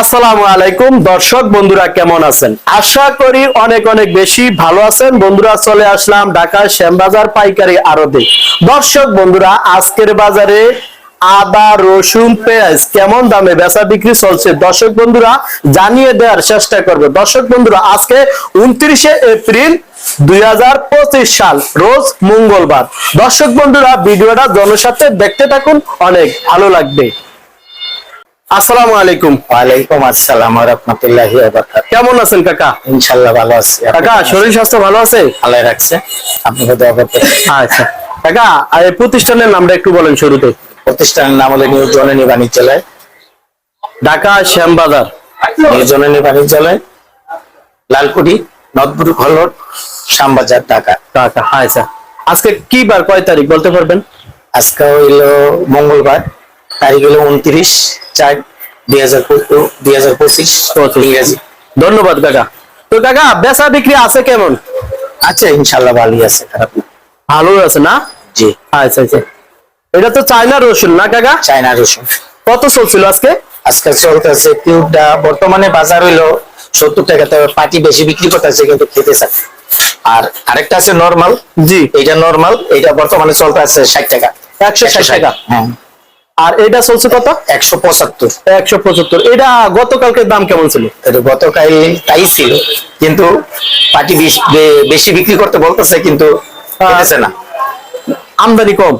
আসসালামু আলাইকুম, দর্শক বন্ধুরা কেমন আছেন? আশা করি অনেক অনেক বেশি ভালো আছেন। বন্ধুরা, চলে আসলাম ঢাকা শ্যামবাজার পাইকারি আড়তে। দর্শক বন্ধুরা, আজকের বাজারে আদা, রসুন, পেঁয়াজ কেমন দামে বেচা বিক্রি চলছে? দর্শক বন্ধুরা, জানিয়ে দেওয়ার চেষ্টা করবে। দর্শক বন্ধুরা, আজকে উনত্রিশে এপ্রিল দুই হাজার পঁচিশ সাল, রোজ মঙ্গলবার। দর্শক বন্ধুরা, ভিডিওটা জনস্বার্থে দেখতে থাকুন, অনেক ভালো লাগবে। আসসালামু আলাইকুম। ওয়ালাইকুম আসসালাম রহমতুল্লাহ কেমন আছেন কাকা? ইনশাল্লাহ ভালো আছি। কাকা শরীর স্বাস্থ্য ভালো আছে? ভালো রাখছে। আপনাকে দোয়া করতে আচ্ছা। কাকা আর এই প্রতিষ্ঠানের নামটা একটু বলেন শুরুতে। প্রতিষ্ঠানের নাম হলো নিউ জননী বাণিজ্যালয়। ঢাকা শ্যামবাজার। নিউ জননী বাণিজ্যালয় লালকুড়ি নদপুর হলর শ্যামবাজার ঢাকা। কাকা আচ্ছা। আজকে কি বার কয় তারিখ বলতে পারবেন? আজকে হইল মঙ্গলবার। তারিখ হলো উনত্রিশ চার দুই হাজার দুই হাজার পঁচিশ ইংরেজি। ধন্যবাদ কাকা তো কাকা বেচা বিক্রি আছে কেমন? আচ্ছা ইনশাল্লাহ ভালোই আছে খারাপ ভালো আছে না? জি। আচ্ছা আচ্ছা। এটা তো চায়না রসুন না কাকা চায়না রসুন। কত চলছিল আজকে? আজকাল চলতেছে পিউরটা বর্তমানে বাজার হইল সত্তর টাকা তবে পাটি বেশি বিক্রি করতেছে কিন্তু খেতে চায় আর আরেকটা আছে নর্মাল। জি। এটা নর্মাল এইটা বর্তমানে চলতে আছে ষাট টাকা। একশো ষাট টাকা? হ্যাঁ। আর এটা চলছে কত? একশো পঁচাত্তর। একশো পঁচাত্তর। এটা গতকালকের দাম কেমন ছিল? এটা গতকাল তাই ছিল কিন্তু পাটি বেশ- বিক্রি করতে বলতেছে কিন্তু না। আমদানি কম?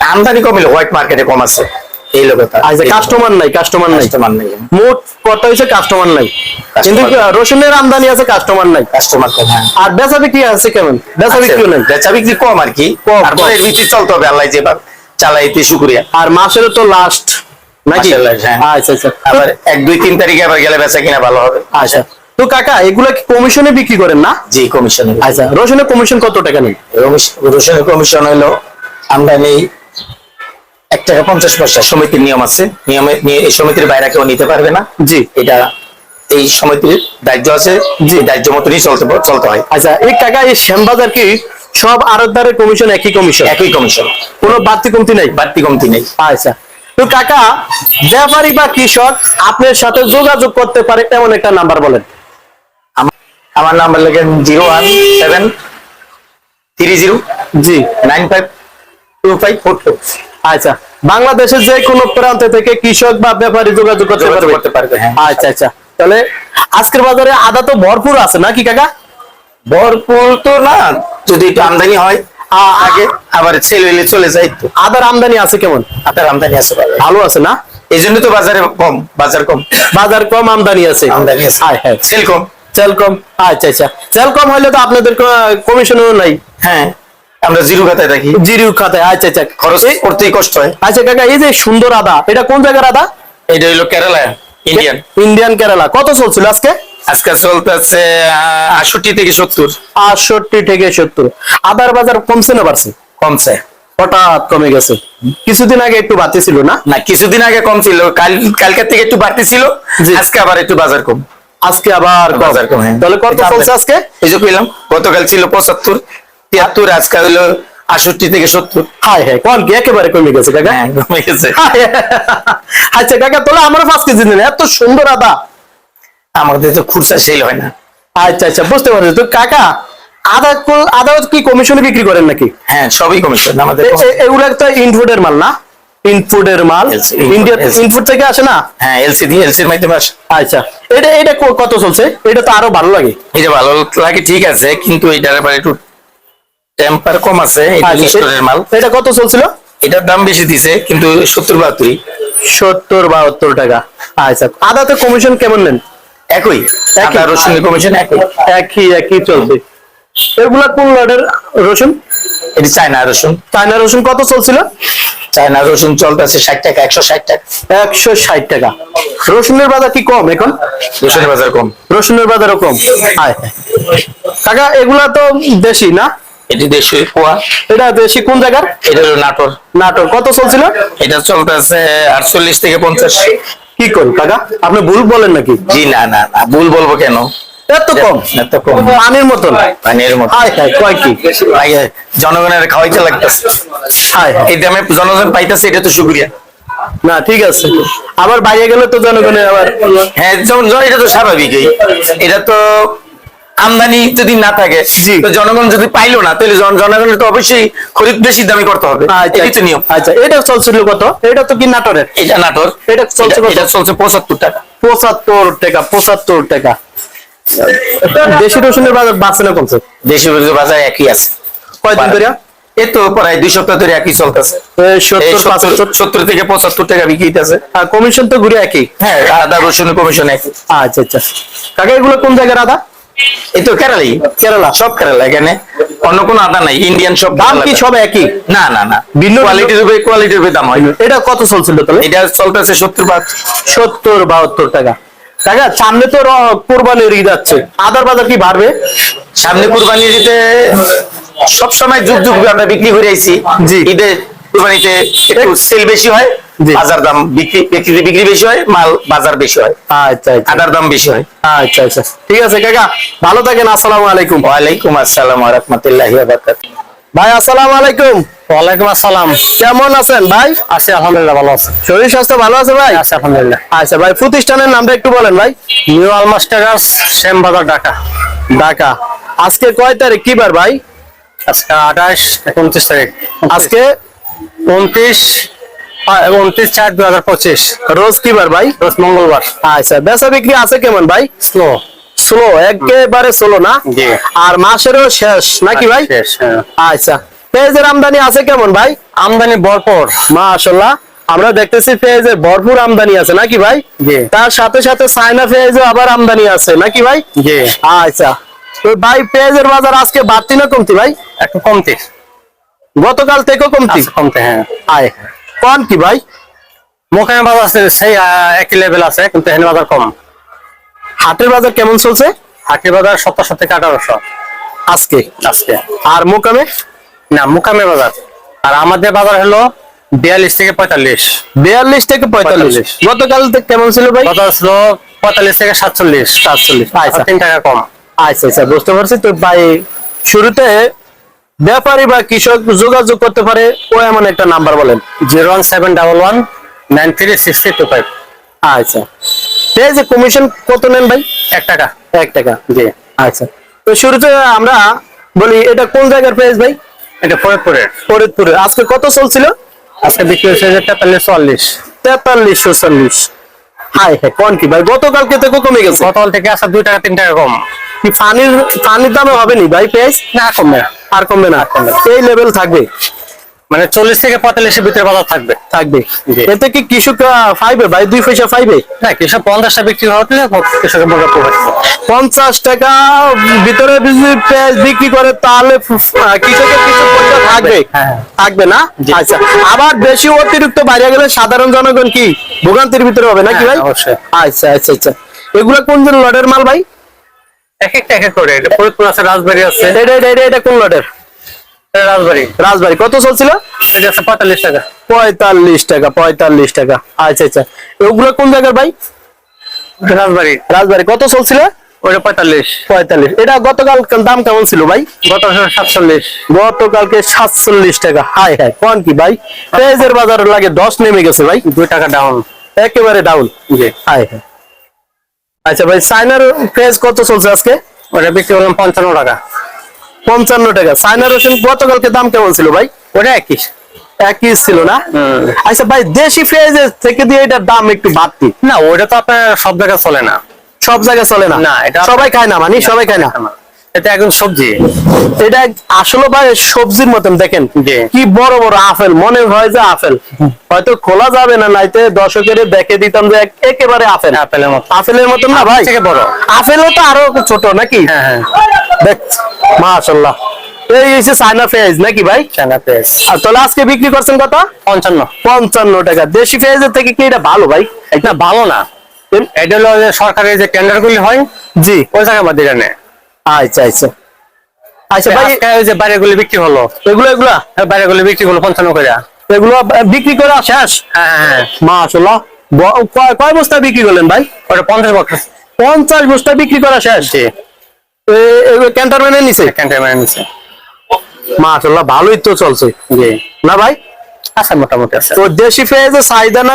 আমদানি কমিল হোয়াইট মার্কেটে কম আছে এই লোক আচ্ছা কাস্টমার নাই কাস্টমার নাই। কাস্টমার নেই। মোট কত হয়েছে? কাস্টমার নাই। কিন্তু রসুনের আমদানি আছে কাস্টমার নাই। কাস্টমার কম হ্যাঁ। আর বেচা বিক্রি আছে কেমন? বেচা বিক্রি নাই। বেচা বিক্রি কম আর কি। কম, কম। চলতে হবে আল্লাহ যে চালাইতে শুক্রিয়া। আর মাসের তো লাস্ট নাকি? হ্যাঁ। আচ্ছা আচ্ছা। আবার এক দুই তিন তারিখে আবার গেলে বেচা কিনা ভালো হবে। আচ্ছা। তো কাকা এগুলা কি কমিশনে বিক্রি করেন না? জি কমিশন আচ্ছা রসুনের কমিশন কত টাকা নেই? রসুনের কমিশন হলো আমদানি এক টাকা পঞ্চাশ পয়সা। সমিতির নিয়ম আছে। নিয়মে নিয়ে- এই সমিতির বাইরে কেউ নিতে পারবে না। জি। এটা এই সমিতির দায়িত্ব আছে। যে দায়িত্ব মতনই চলতে চলতে হয়। আচ্ছা এই কাকা এই শ্যামবাজার কি সব আড়তদারের কমিশন একই কমিশন একই কমিশন কোনো বাড়তি কমতি নাই? বাড়তি কমতি নেই। আচ্ছা। তো কাকা ব্যাপারী বা কৃষক আপনার সাথে যোগাযোগ করতে পারে এমন একটা নাম্বার বলেন। আমার- নাম্বার লেখেন zero one seven three zero জি। Nine five two five four two আচ্ছা। বাংলাদেশের যে কোনো প্রান্ত থেকে কৃষক বা ব্যাপারী যোগাযোগ করতে যোগাযোগ পারবে। করতে পারবে হ্যাঁ। আচ্ছা আচ্ছা। তাহলে আজকের বাজারে আদা তো ভরপুর আছে নাকি কাকা? ভরপুর তো না যদি একটু আমদানি হয় আগে আবার সেল হইলে চলে যায় আদার আমদানি আছে কেমন? আপনার আমদানি আছে ভালো। আছে না? এই জন্য তো বাজারে কম বাজার কম। বাজার কম আমদানি আছে। আমদানি আছে। হ্যাঁ হ্যাঁ। সেল কম। সেল কম। আচ্ছা আচ্ছা। সেল কম হলে তো আপনাদের কমিশনও নাই। হ্যাঁ আমরা জিরো খাতায় রাখি। খাতায় আচ্ছা আচ্ছা। খরচ করতেই কষ্ট হয়। আচ্ছা কাকা এই যে সুন্দর আদা এটা কোন জায়গার আদা? এটা হইল কেরালা ইন্ডিয়ান ইন্ডিয়ান কেরালা। কত চলছিল আজকে? আজকাল চলতেছে আটষট্টি থেকে সত্তর। আটষট্টি থেকে সত্তর। আদার বাজার কমছে না বাড়ছে? কমছে। হঠাৎ কমে গেছে। কিছুদিন আগে একটু বাড়তি ছিল না? না কিছুদিন আগে কম ছিল। কাল কালকের থেকে একটু বাড়তি ছিল। আজকে আবার একটু বাজার কম। আজকে আবার বাজার কম হ্যাঁ। তাহলে কত চলছে আজকে? এই যে গতকাল ছিল পঁচাত্তর তিয়াত্তর আজকে হইল আটষট্টি থেকে সত্তর। হাই হ্যাঁ কি একেবারে কমে গেছে কাকা? হ্যাঁ কমে গেছে। আচ্ছা কাকা তাহলে আমরা পাঁচ কেজি দিন এত সুন্দর আদা। আমাদের তো খুচরা সেল হয় না। আচ্ছা আচ্ছা বুঝতে পারছি। তো কাকা আদা আদা কি কমিশনে বিক্রি করেন নাকি? হ্যাঁ সবই কমিশন আমাদের এগুলো একটা ইনফুডের মাল না? ইনফুডের মাল? ইন্ডিয়া ইনফুড থেকে আসে না? হ্যাঁ এলসিডি এলসির মাধ্যমে আসে। আচ্ছা এটা এটা কত চলছে? এটা তো আরও ভালো লাগে। এটা ভালো লাগে ঠিক আছে কিন্তু এটার আবার একটু টেম্পার কম আছে এটা আচ্ছা, স্টোরের মাল। এটা কত চলছিল? এটার দাম বেশি দিছে কিন্তু সত্তর বাহাত্তরই সত্তর বাহাত্তর টাকা। আচ্ছা আদাতে কমিশন কেমন নেন? একই। আদা রসুনের কমিশন একই। একই একই চলছে এগুলা কোন লটের রসুন? এটি চায়না রসুন। চায়না রসুন কত চলছিল? চায়না রসুন চলতেছে ষাট টাকা একশো ষাট টাকা। একশো ষাট টাকা। রসুনের বাজার কি কম এখন? রসুনের বাজার কম। রসুনের বাজারও কম। হায়। কাকা এগুলা তো দেশি না? এটি দেশে পোয়া এটা দেশি কোন জায়গার? এটা হলো নাটোর। নাটক কত চলছিল? এটা চলতেছে আটচল্লিশ থেকে পঞ্চাশ। কি করুন কাকা? আপনি ভুল বলেন নাকি? জি না না না ভুল বলব কেন? এত কম। এত কম। পানির মতন পানির মতো। হাই হাই কয় কি? জনগণের খাওয়াইতে লাগতেছে। হায় এই দামে জনগণ পাইতেছে এটা তো শুক্রিয়া। না ঠিক আছে। আবার বাইরে গেলে তো জনগণের আবার হ্যাঁ এটা তো স্বাভাবিকই। এটা তো আমদানি যদি না থাকে তো জনগণ যদি পাইলো না তাহলে জনগণের তো অবশ্যই খরিদ বেশি দামি করতে হবে। আচ্ছা তো নিয়ম। আচ্ছা এটা চলছিল কত? এটা তো কি নাটোরের? এটা নাটোর। এটা চলছে এটা- চলছে পঁচাত্তর টাকা। পঁচাত্তর টাকা পঁচাত্তর টাকা। দেশি রসুনের বাজার বাড়ছে না কমছে? দেশি বিদেশি বাজার একই আছে। কয়দিন ধরে এই তো প্রায় দুই সপ্তাহ ধরে একই চলতেছে। সত্তর থেকে পঁচাত্তর টাকা বিক্রি হইতেছে। আর কমিশন তো ঘুরে একই? হ্যাঁ আদা রসুন কমিশন একই। আচ্ছা আচ্ছা। কাকা এগুলো কোন জায়গার আদা? এই তো কেরালাই কেরালা সব কেরালা এখানে। অন্য কোনো আদা নাই ইন্ডিয়ান সব দাম কি সব একই? না না না। ভিন্ন কোয়ালিটির উপরে কোয়ালিটির উপরে দাম হয়। এটা কত চলছিল তাহলে? এটা চলতেছে সত্তর বাদ সত্তর বাহাত্তর টাকা। কাকা সামনে তো কোরবানির ঈদ আছে। আদার বাজার কি বাড়বে? সামনে কুরবানি দিতে সব সময় যুগ যুগ আমরা বিক্রি করে আইছি। জি। ঈদে কুরবানিতে একটু সেল বেশি হয় বাজার দাম বিক্রি বিক্রি বিক্রি বেশি হয় মাল বাজার বেশি হয়। আচ্ছা আচ্ছা। আদার দাম বেশি হয়। আচ্ছা আচ্ছা। ঠিক আছে কাকা ভালো থাকেন আসসালামু আলাইকুম। ওয়ালাইকুম আসসালাম রহমতুল্লাহ ভাই আসসালামু আলাইকুম। ওয়ালাইকুম আসসালাম। কেমন আছেন ভাই? আছি আলহামদুলিল্লাহ ভালো আছে। শরীর স্বাস্থ্য ভালো আছে ভাই? আছি আলহামদুলিল্লাহ। আচ্ছা ভাই প্রতিষ্ঠানের নামটা একটু বলেন ভাই। নিউ আলমাস্টারাস শ্যামবাজার ঢাকা। ঢাকা। আজকে কয় তারিখ? কি বার ভাই? আজকে আঠাশ উনত্রিশ তারিখ। আজকে উনত্রিশ উনত্রিশ চার দুই হাজার পঁচিশ। রোজ কি বার ভাই? রোজ মঙ্গলবার। আচ্ছা বেচা বিক্রি আছে কেমন ভাই? স্লো স্লো একেবারে স্লো না? আর মাসেরও শেষ নাকি ভাই? হ্যাঁ। আচ্ছা পেঁয়াজের আমদানি আছে কেমন ভাই? আমদানি ভরপুর। মাশাল্লাহ আমরা দেখতেছি পেঁয়াজের ভরপুর আমদানি আছে নাকি ভাই। তার সাথে সাথে চায়না পেঁয়াজও আবার আমদানি আছে নাকি ভাই? জি। আচ্ছা তো ভাই পেঁয়াজের বাজার আজকে বাড়তি না কমতি ভাই? একটু কমতি। গতকাল থেকেও কমতি? কমতে হ্যাঁ। আয়। কোন কি ভাই? মোকামে বাজার আছে সেই একই লেভেল আছে কিন্তু এখানে বাজার কম। হাটের বাজার কেমন চলছে? হাটের বাজার সতেরোশো থেকে আঠারোশো। আজকে? আজকে। আর মোকামে? না মুকামে বাজার। আর আমাদের বাজার হলো বিয়াল্লিশ থেকে পঁয়তাল্লিশ। বিয়াল্লিশ থেকে পঁয়তাল্লিশ। গতকাল থেকে কেমন ছিল ভাই? বাজার ছিল পঁয়তাল্লিশ থেকে সাতচল্লিশ। সাতচল্লিশ আচ্ছা। তিন টাকা কম। আচ্ছা আচ্ছা বুঝতে পারছি। তো ভাই শুরুতে ব্যাপারী বা কৃষক যোগাযোগ করতে পারে ও এমন একটা নাম্বার বলেন। Zero one seven double one nine three six three two five. আচ্ছা। এই যে কমিশন কত নেন ভাই? এক টাকা। এক টাকা জি আচ্ছা। তো শুরুতে আমরা বলি এটা কোন জায়গার প্রাইস ভাই? এটা ফরিদপুরের। ফরিদপুরে আজকে কত চলছিল? আজকে বিক্রি হয়েছে তেতাল্লিশ চুয়াল্লিশ। তেতাল্লিশশো চল্লিশ হাই হ্যাঁ কোন কি ভাই? গতকালকে থেকে কমে গেছে। গতকাল থেকে আসা দুই টাকা তিন টাকা কম। কি পানির পানির দামে হবে নি ভাই পেঁয়াজ না কমবে আর কমবে না এই লেভেল থাকবে। মানে চল্লিশ থেকে পঁয়তাল্লিশের ভিতরে বাজার থাকবে। থাকবে। এতে কি কৃষক পাইবে? ভাই দুই পয়সা পাইবে? না কৃষক পঞ্চাশটা বিক্রি হতে কৃষকের পঞ্চাশ টাকা ভিতরে পেঁয়াজ বিক্রি করে তাহলে কৃষকের কিছু পয়সা থাকবে। হ্যাঁ। থাকবে না? আচ্ছা আবার বেশি অতিরিক্ত বাইরে গেলে সাধারণ জনগণ কি? ভোগান্তির ভিতরে হবে নাকি ভাই? হ্যাঁ, আচ্ছা আচ্ছা আচ্ছা। এগুলো কোন জন লটের মাল ভাই? এক একটা এক এক করে এটা ফরিদপুর আছে রাজবাড়ি আছে। এটা এটা এটা এটা কোন লটের? রাজবাড়ি। রাজবাড়ি। কত চলছিল? পঁয়তাল্লিশ টাকা। পঁয়তাল্লিশ টাকা পঁয়তাল্লিশ টাকা। আচ্ছা আচ্ছা। ওগুলো কোন জায়গার ভাই? রাজবাড়ি। রাজবাড়ি। কত চলছিল? ওটা পঁয়তাল্লিশ। পঁয়তাল্লিশ। এটা গতকাল দাম কেমন ছিল ভাই? গত বছর সাতচল্লিশ। গতকালকে সাতচল্লিশ টাকা। হাই হাই কোন কি ভাই? পেঁয়াজের বাজার লাগে দশ নেমে গেছে ভাই। দুই টাকা ডাউন একেবারে ডাউন জি। হাই হাই আচ্ছা ভাই চায়নার পেঁয়াজ কত চলছে আজকে? ওটা বিক্রি করলাম পঞ্চান্ন টাকা। পঞ্চান্ন টাকা। সাইনা রসুন গতকালকে দাম কেমন ছিল ভাই? ওটা একই। একই ছিল না? আচ্ছা ভাই দেশি পেঁয়াজের থেকে দিয়ে এটার দাম একটু বাড়তি? না ওটা তো আপনার সব জায়গায় চলে না। সব জায়গায় চলে না? না, এটা- সবাই খায় না মানে? সবাই খায় না। এটা একদম সবজি। এটা আসলে ভাই সবজির মতন দেখেন কি বড় বড় আপেল মনে হয় যে আপেল। হয়তো খোলা যাবে না নাইতে দর্শকের দেখে দিতাম যে একেবারে আপেল। আপেলের মতো আপেলের মতন না ভাই? থেকে বড়। আপেলও তো আরও ছোট নাকি? হ্যাঁ হ্যাঁ। দেখ মাশাল্লাহ। এই হচ্ছে চায়না পেঁয়াজ নাকি ভাই? চায়না পেঁয়াজ আর তাহলে আজকে বিক্রি করছেন কত? পঞ্চান্ন। পঞ্চান্ন টাকা। দেশি পেঁয়াজের থেকে কি এটা ভালো ভাই? এটা ভালো না। এটা হলো সরকারের যে টেন্ডার গুলি হয় জি। ওই জায়গায় বাদ দিয়ে আচ্ছা আচ্ছা। আচ্ছা ভাই ওই যে বাইরে গুলি বিক্রি হলো। এগুলো এগুলা? বাইরে গুলি বিক্রি হলো পঞ্চান্ন করে এগুলো বিক্রি করা শেষ? হ্যাঁ হ্যাঁ মাশাল্লাহ কয়- কয় বস্তা বিক্রি করলেন ভাই? ওটা পঞ্চাশ বছর পঞ্চাশ বস্তা বিক্রি করা শেষ? ক্যান্টারম্যানের নিচে? ক্যান্টারম্যান নিচ্ছে মাশাল্লাহ ভালোই তো চলছে। জি। না ভাই? আছে মোটামুটি আছে। তো দেশি পেঁয়াজের চাহিদা না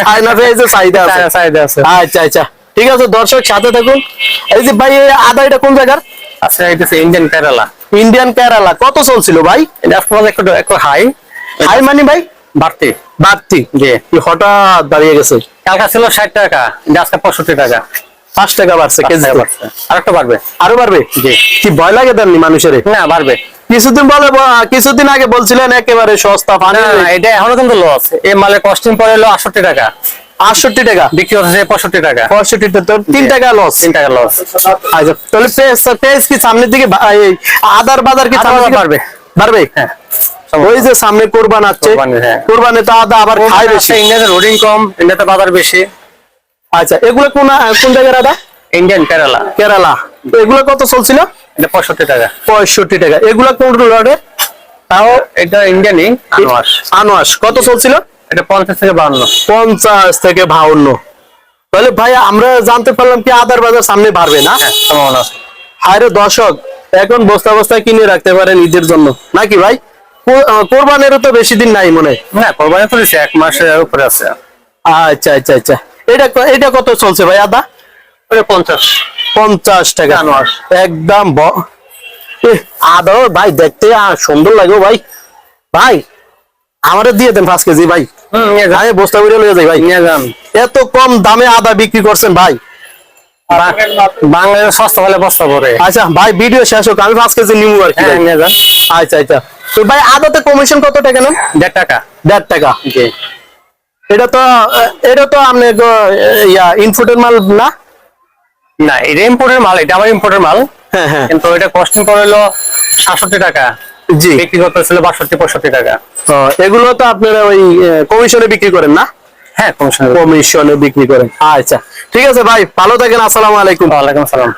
চায়না পেঁয়াজের চাহিদা আছে? চাহিদা আছে। আচ্ছা আচ্ছা। ঠিক আছে দর্শক সাথে থাকুন। এই যে ভাই এই আদা এটা কোন জায়গার? আছে এটা ইন্ডিয়ান কেরালা ইন্ডিয়ান কেরালা কত চলছিল ভাই? এটা আপনার একটু একটু হাই হাই মানি ভাই? বাড়তি। বাড়তি। জি। কি হঠাৎ দাঁড়িয়ে গেছে? কালকা ছিল ষাট টাকা এটা আজকে পঁয়ষট্টি টাকা। পাঁচ টাকা বাড়ছে কেজি বাড়ছে। আর একটু বাড়বে। আরও বাড়বে? জি। কি ভয় লাগে দেননি মানুষের? না বাড়বে। কিছুদিন বলে কিছুদিন আগে বলছিলেন একেবারে সস্তা পানি। এটা এখনও কিন্তু লস এই মালের কস্টিং পড়ে হলো আটষট্টি টাকা। আটষট্টি টাকা। বিক্রি হচ্ছে পঁয়ষট্টি টাকা। পঁয়ষট্টি টাকা তিন টাকা লস তিন টাকা লস আচ্ছা তাহলে পেঁয়াজ কি সামনের দিকে আদার বাজার কি বাড়বে। বাড়বে? হ্যাঁ। ওই যে সামনে কোরবান আছে। হ্যাঁ। কোরবানে তো আদা আবার খায় বেশি। ইন্ডিয়াতে লোডিং কম ইন্ডিয়াতে বাজার বেশি। আচ্ছা এগুলো কোন কোন জায়গার আদা? ইন্ডিয়ান কেরালা। কেরালা। এগুলো কত চলছিল? এটা পঁয়ষট্টি টাকা। পঁয়ষট্টি টাকা। এগুলো কোন লটে তাও এটা ইন্ডিয়ানই আনোয়ার। আনোয়াস কত চলছিল? এটা পঞ্চাশ থেকে বাউন্ন পঞ্চাশ থেকে বাউন্ন তাহলে ভাই আমরা জানতে পারলাম কি আদার বাজার সামনে বাড়বে না? হ্যাঁ সম্ভাবনা আছে। দর্শক এখন বস্তা বস্তা কিনে রাখতে পারেন ঈদের জন্য। নাকি ভাই? কো- আহ, কোরবানেরও তো বেশি দিন নাই মনে হয়। না কোরবানি তো এক মাসের উপরে আছে। আচ্ছা আচ্ছা আচ্ছা। এটা এটা কত চলছে ভাই আদা? ওটা পঞ্চাশ। পঞ্চাশ টাকা। একদম ব- এ, আদা ভাই দেখতে সুন্দর লাগে ভাই। ভাই আমারে দিয়ে দেন পাঁচ কেজি ভাই। আমি বস্তা করে নিয়ে যাই ভাই। নিয়ে যান। এত কম দামে আদা বিক্রি করছেন ভাই? বাংলাদেশ সস্তা হলে বস্তা পরে আচ্ছা ভাই ভিডিও শেষ হোক আমি পাঁচ কেজি নিবো আর কি হ্যাঁ আচ্ছা আচ্ছা। তো ভাই আদাতে কমিশন কত টাকা নেন? দেড় টাকা। দেড় টাকা। এটা তো এটা তো আপনি ইয়া ইনফুটের মাল না? না এটা ইম্পোর্টের মাল এটা আমার ইম্পোর্টের মাল। হ্যাঁ হ্যাঁ। কিন্তু এটা কস্টিং হলো সাতষট্টি টাকা। জি। বিক্রি করতে ছিল বাষট্টি পঁয়ষট্টি টাকা। তো এগুলো তো আপনারা ওই কমিশনে বিক্রি করেন না? হ্যাঁ কমিশনে কমিশনে বিক্রি করেন। আচ্ছা ঠিক আছে ভাই ভালো থাকেন আসসালামু আলাইকুম। ওয়ালাইকুম আসসালাম।